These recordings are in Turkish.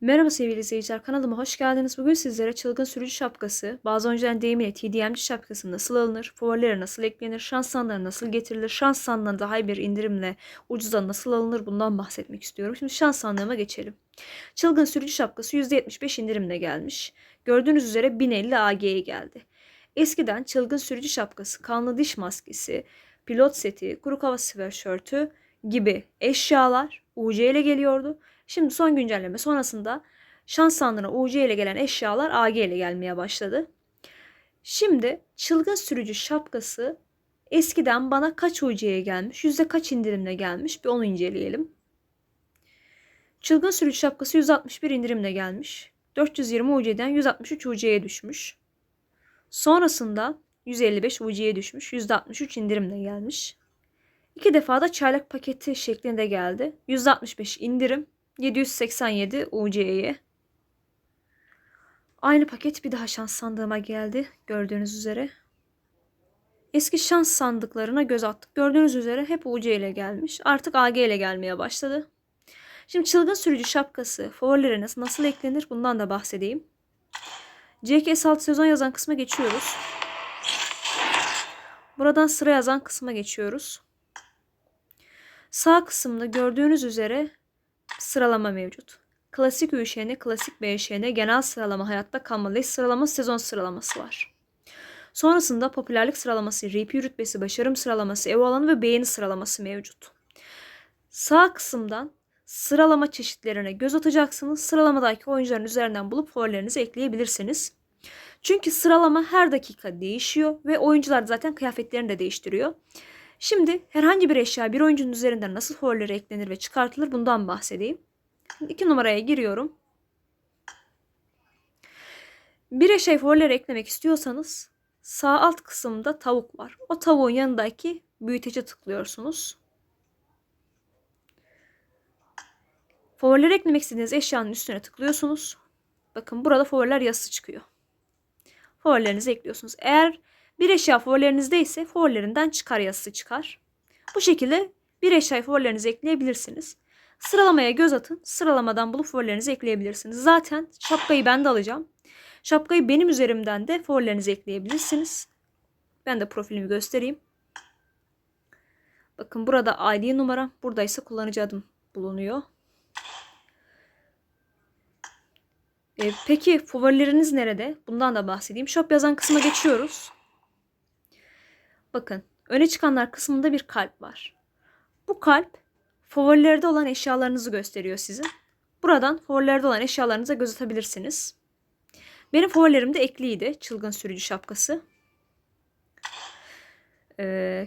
Merhaba sevgili izleyiciler, kanalıma hoş geldiniz. Bugün sizlere çılgın sürücü şapkası, bazı önceden deyimiyle TDM'ci şapkası nasıl alınır, favorilere nasıl eklenir, şans sandalına nasıl getirilir, şans sandalına daha bir indirimle ucuza nasıl alınır bundan bahsetmek istiyorum. Şimdi şans sandığıma geçelim. Çılgın sürücü şapkası %75 indirimle gelmiş. Gördüğünüz üzere 1050 AG'ye geldi. Eskiden çılgın sürücü şapkası, kanlı diş maskesi, pilot seti, kuru hava sweatshirt'ü gibi eşyalar UC ile geliyordu. Şimdi son güncelleme sonrasında şans sandığına UC ile gelen eşyalar AG ile gelmeye başladı. Şimdi çılgın sürücü şapkası eskiden bana kaç UC'ye gelmiş, yüzde kaç indirimle gelmiş bir onu inceleyelim. Çılgın sürücü şapkası 161 indirimle gelmiş. 420 UC'den 163 UC'ye düşmüş. Sonrasında 155 UC'ye düşmüş. %63 indirimle gelmiş. İki defa da çaylak paketi şeklinde geldi. %65 indirim. 787 UC'ye. Aynı paket bir daha şans sandığıma geldi. Gördüğünüz üzere. Eski şans sandıklarına göz attık. Gördüğünüz üzere hep UC ile gelmiş. Artık AG ile gelmeye başladı. Şimdi çılgın sürücü şapkası favorilere nasıl, nasıl eklenir bundan da bahsedeyim. CKS 6 sezon yazan kısma geçiyoruz. Buradan sıra yazan kısma geçiyoruz. Sağ kısımda gördüğünüz üzere sıralama mevcut. Klasik ÜŞN, klasik BŞN, genel sıralama, hayatta kalma, leş sıralama, sezon sıralaması var. Sonrasında popülerlik sıralaması, RP rütbesi, başarım sıralaması, ev alanı ve beğeni sıralaması mevcut. Sağ kısımdan sıralama çeşitlerine göz atacaksınız. Sıralamadaki oyuncuların üzerinden bulup favorilerinizi ekleyebilirsiniz. Çünkü sıralama her dakika değişiyor ve oyuncular zaten kıyafetlerini de değiştiriyor. Şimdi herhangi bir eşya bir oyuncunun üzerinden nasıl favorileri eklenir ve çıkartılır bundan bahsedeyim. Şimdi iki numaraya giriyorum. Bir eşya favorileri eklemek istiyorsanız sağ alt kısımda tavuk var. O tavuğun yanındaki büyütece tıklıyorsunuz. Favorileri eklemek istediğiniz eşyanın üstüne tıklıyorsunuz. Bakın burada favoriler yazısı çıkıyor. Favorilerinizi ekliyorsunuz. Eğer bir eşya favorilerinizde ise favorilerinden çıkar yazısı çıkar. Bu şekilde bir eşya favorilerinizi ekleyebilirsiniz. Sıralamaya göz atın. Sıralamadan bulup favorilerinizi ekleyebilirsiniz. Zaten şapkayı ben de alacağım. Şapkayı benim üzerimden de favorilerinizi ekleyebilirsiniz. Ben de profilimi göstereyim. Bakın burada ID numaram. Burada ise kullanıcı adım bulunuyor. E, peki favorileriniz nerede? Bundan da bahsedeyim. Shop yazan kısma geçiyoruz. Bakın öne çıkanlar kısmında bir kalp var. Bu kalp favorilerde olan eşyalarınızı gösteriyor sizin. Buradan favorilerde olan eşyalarınıza göz atabilirsiniz. Benim favorilerim de ekliydi. Çılgın sürücü şapkası. Ee,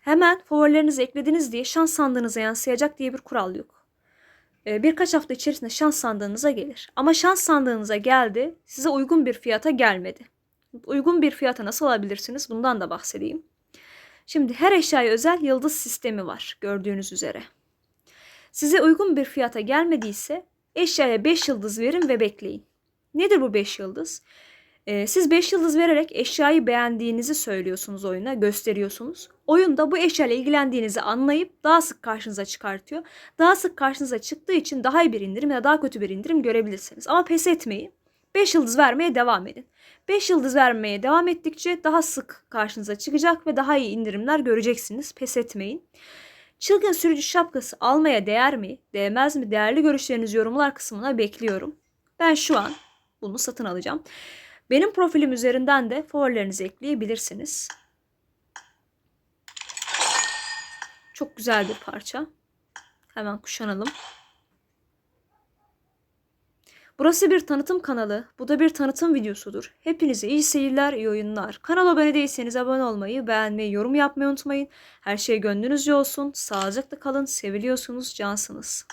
hemen favorilerinizi eklediniz diye şans sandığınıza yansıyacak diye bir kural yok. Ee, birkaç hafta içerisinde şans sandığınıza gelir. Ama şans sandığınıza geldi, size uygun bir fiyata gelmedi. Uygun bir fiyata nasıl alabilirsiniz? Bundan da bahsedeyim. Şimdi her eşyaya özel yıldız sistemi var gördüğünüz üzere. Size uygun bir fiyata gelmediyse eşyaya 5 yıldız verin ve bekleyin. Nedir bu 5 yıldız? Ee, siz 5 yıldız vererek eşyayı beğendiğinizi söylüyorsunuz oyuna, gösteriyorsunuz. Oyunda bu eşyayla ilgilendiğinizi anlayıp daha sık karşınıza çıkartıyor. Daha sık karşınıza çıktığı için daha iyi bir indirim ya da daha kötü bir indirim görebilirsiniz. Ama pes etmeyin. 5 yıldız vermeye devam edin. 5 yıldız vermeye devam ettikçe daha sık karşınıza çıkacak ve daha iyi indirimler göreceksiniz. Pes etmeyin. Çılgın sürücü şapkası almaya değer mi, değmez mi? Değerli görüşlerinizi yorumlar kısmına bekliyorum. Ben şu an bunu satın alacağım. Benim profilim üzerinden de favorilerinizi ekleyebilirsiniz. Çok güzel bir parça. Hemen kuşanalım. Burası bir tanıtım kanalı. Bu da bir tanıtım videosudur. Hepinize iyi seyirler, iyi oyunlar. Kanala abone değilseniz abone olmayı, beğenmeyi, yorum yapmayı unutmayın. Her şey gönlünüzce olsun. Sağlıcakla kalın. Seviliyorsunuz, cansınız.